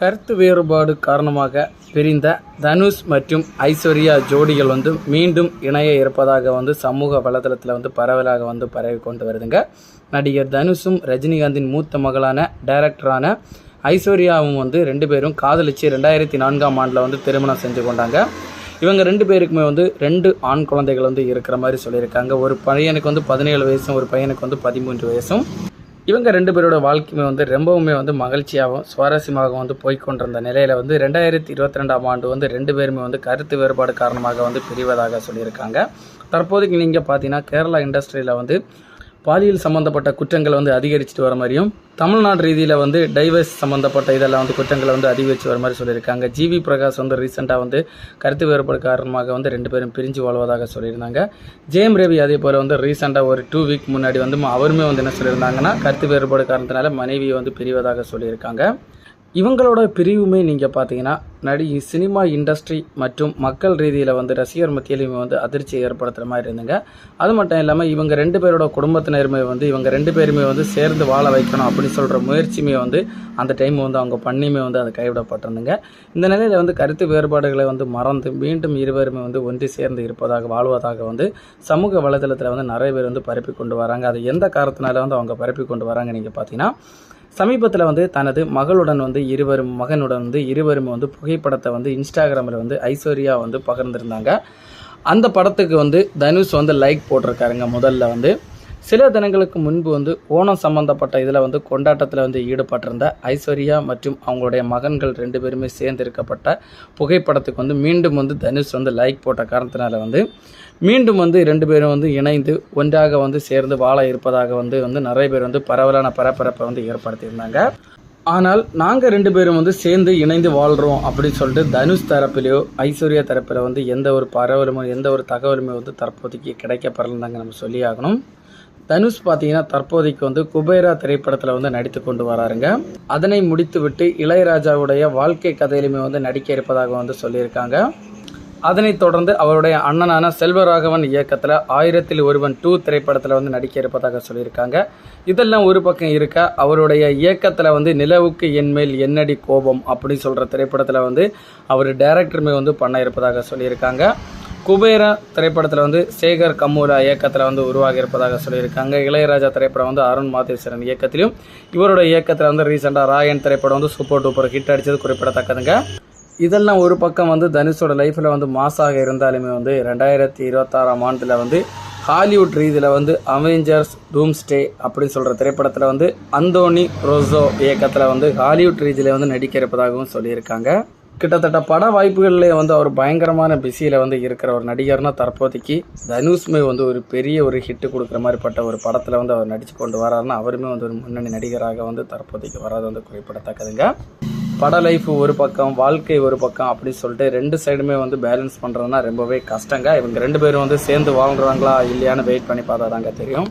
கருத்து வேறுபாடு காரணமாக பிரிந்த தனுஷ் மற்றும் ஐஸ்வர்யா ஜோடிகள் வந்து மீண்டும் இணைய இருப்பதாக வந்து சமூக வலைதளத்தில் வந்து பரவலாக வந்து பரவி கொண்டு வருதுங்க. நடிகர் தனுஷும் ரஜினிகாந்தின் மூத்த மகளான டைரக்டரான ஐஸ்வர்யாவும் வந்து ரெண்டு பேரும் காதலிச்சு ரெண்டாயிரத்தி நான்காம் ஆண்டில் வந்து திருமணம் செஞ்சு கொண்டாங்க. இவங்க ரெண்டு பேருக்குமே வந்து ரெண்டு ஆண் குழந்தைகள் வந்து இருக்கிற மாதிரி சொல்லியிருக்காங்க. ஒரு பையனுக்கு வந்து பதினேழு வயசும் ஒரு பையனுக்கு வந்து பதிமூன்று வயசும். இவங்க ரெண்டு பேரோட வாழ்க்கையுமே வந்து ரொம்பவுமே வந்து மகிழ்ச்சியாகவும் சுவாரஸ்யமாகவும் வந்து போய்கொண்டிருந்த நிலையில் வந்து ரெண்டாயிரத்தி இருபத்தி ரெண்டாம் ஆண்டு வந்து ரெண்டு பேருமே வந்து கருத்து வேறுபாடு காரணமாக வந்து பிரிவதாக சொல்லியிருக்காங்க. தற்போதைக்கு நீங்கள் பார்த்தீங்கன்னா கேரளா இண்டஸ்ட்ரியில் வந்து பாலியல் சம்மந்தப்பட்ட குற்றங்கள் வந்து அதிகரிச்சுட்டு வர மாதிரியும் தமிழ்நாடு ரீதியில் வந்து டைவர்ஸ் சம்மந்தப்பட்ட இதெல்லாம் வந்து குற்றங்களை வந்து அதிகரித்து வர மாதிரி சொல்லியிருக்காங்க. ஜிவி பிரகாஷ் வந்து ரீசெண்டாக வந்து கருத்து வேறுபாடு காரணமாக வந்து ரெண்டு பேரும் பிரிஞ்சு வாழ்வதாக சொல்லியிருந்தாங்க. ஜெயம் ரவி அதே போல் வந்து ரீசெண்டாக ஒரு டூ வீக் முன்னாடி வந்து அவருமே வந்து என்ன சொல்லியிருந்தாங்கன்னா கருத்து வேறுபாடு காரணத்தினால மனைவியை வந்து பிரிவதாக சொல்லியிருக்காங்க. இவங்களோட பிரிவுமே நீங்கள் பார்த்தீங்கன்னா நடி சினிமா இண்டஸ்ட்ரி மற்றும் மக்கள் ரீதியில் வந்து ரசிகர் மத்தியிலையுமே வந்து அதிர்ச்சியை ஏற்படுத்துகிற மாதிரி இருந்துங்க. அது மட்டும் இல்லாமல் இவங்க ரெண்டு பேரோட குடும்பத்தினருமே வந்து இவங்க ரெண்டு பேருமே வந்து சேர்ந்து வாழ வைக்கணும் அப்படின்னு சொல்கிற முயற்சியுமே வந்து அந்த டைம் வந்து அவங்க பண்ணியுமே வந்து அது கைவிடப்பட்டிருந்துங்க. இந்த நிலையில் வந்து கருத்து வேறுபாடுகளை வந்து மறந்து மீண்டும் இருவருமே வந்து ஒன்றி சேர்ந்து இருப்பதாக வாழ்வதாக வந்து சமூக வலைதளத்தில் வந்து நிறைய பேர் வந்து பரப்பி கொண்டு வராங்க. அது எந்த காரணத்தினால வந்து அவங்க பரப்பி கொண்டு வராங்க நீங்கள் பார்த்தீங்கன்னா சமீபத்தில் வந்து தனது மகளுடன் வந்து இருவரும் மகனுடன் வந்து இருவரும் வந்து புகைப்படத்தை வந்து இன்ஸ்டாகிராமில் வந்து ஐஸ்வர்யா வந்து பகிர்ந்திருந்தாங்க. அந்த படத்துக்கு வந்து தனுஷ் வந்து லைக் போட்டிருக்காருங்க முதல்ல வந்து. சில தினங்களுக்கு முன்பு வந்து ஓணம் சம்பந்தப்பட்ட இதில் வந்து கொண்டாட்டத்தில் வந்து ஈடுபட்டிருந்த ஐஸ்வர்யா மற்றும் அவங்களுடைய மகன்கள் ரெண்டு பேருமே சேர்ந்திருக்கப்பட்ட புகைப்படத்துக்கு வந்து மீண்டும் வந்து தனுஷ் வந்து லைக் போட்ட காரணத்தினால வந்து மீண்டும் வந்து ரெண்டு பேரும் வந்து இணைந்து ஒன்றாக வந்து சேர்ந்து வாழ இருப்பதாக வந்து வந்து நிறைய பேர் வந்து பரவலான பரபரப்பை வந்து ஏற்படுத்தியிருந்தாங்க. ஆனால் நாங்கள் ரெண்டு பேரும் வந்து சேர்ந்து இணைந்து வாழ்கிறோம் அப்படின்னு சொல்லிட்டு தனுஷ் தரப்பிலையோ ஐஸ்வர்யா தரப்பில் வந்து எந்த ஒரு பரவலுமோ எந்த ஒரு தகவலுமே வந்து தற்போதைக்கு கிடைக்கப்படலந்தாங்க நம்ம சொல்லி ஆகணும். தனுஷ் பார்த்தீங்கன்னா தற்போதைக்கு வந்து குபேரா திரைப்படத்தில் வந்து நடித்து கொண்டு வராருங்க. அதனை முடித்துவிட்டு இளையராஜாவுடைய வாழ்க்கை கதையிலுமே வந்து நடிக்க இருப்பதாக வந்து சொல்லியிருக்காங்க. அதனைத் தொடர்ந்து அவருடைய அண்ணனான செல்வராகவன் இயக்கத்தில் ஆயிரத்தில் ஒருவன் டூ திரைப்படத்தில் வந்து நடிக்க இருப்பதாக சொல்லியிருக்காங்க. இதெல்லாம் ஒரு பக்கம் இருக்க அவருடைய இயக்கத்தில் வந்து நிலவுக்கு என்மேல் என்னடி கோபம் அப்படின்னு சொல்கிற திரைப்படத்தில் வந்து அவர் டைரக்டருமே வந்து பண்ண இருப்பதாக சொல்லியிருக்காங்க. குபேரா திரைப்படத்தில் வந்து சேகர் கம்மூரா இயக்கத்தில் வந்து உருவாகி இருப்பதாக சொல்லியிருக்காங்க. இளையராஜா திரைப்படம் வந்து அருண் மாதேஸ்வரன் இயக்கத்திலும் இவரோட இயக்கத்தில் வந்து ரீசெண்டாக ராயன் திரைப்படம் வந்து சூப்பர் டூப்பர் ஹிட் அடித்தது குறிப்பிடத்தக்கதுங்க. இதெல்லாம் ஒரு பக்கம் வந்து தனுஷோட லைஃப்பில் வந்து மாசாக இருந்தாலுமே வந்து ரெண்டாயிரத்தி இருபத்தாறாம் ஆண்டில் வந்து ஹாலிவுட் ரீதியில் வந்து அவெஞ்சர்ஸ் டூம்ஸ்டே அப்படின்னு சொல்கிற திரைப்படத்தில் வந்து அந்தோனி ரோசோ இயக்கத்தில் வந்து ஹாலிவுட் ரீதியில் வந்து நடிக்க இருப்பதாகவும் சொல்லியிருக்காங்க. கிட்டத்தட்ட பட வாய்ப்புகள்லேயே வந்து அவர் பயங்கரமான பிஸியில் வந்து இருக்கிற ஒரு நடிகர்னா தற்போதைக்கு தனுஷ்மே வந்து ஒரு பெரிய ஒரு ஹிட்டு கொடுக்குற மாதிரிப்பட்ட ஒரு படத்தில் வந்து அவர் நடித்து கொண்டு வராருன்னா அவருமே வந்து ஒரு முன்னணி நடிகராக வந்து தற்போதைக்கு வராது வந்து குறிப்பிடத்தக்கதுங்க. பட லைஃப் ஒரு பக்கம் வாழ்க்கை ஒரு பக்கம் அப்படின்னு சொல்லிட்டு ரெண்டு சைடுமே வந்து பேலன்ஸ் பண்ணுறதுனா ரொம்பவே கஷ்டங்க. இவங்க ரெண்டு பேரும் வந்து சேர்ந்து வாழ்றாங்களா இல்லையான்னு வெயிட் பண்ணி பார்த்தா தாங்க தெரியும்.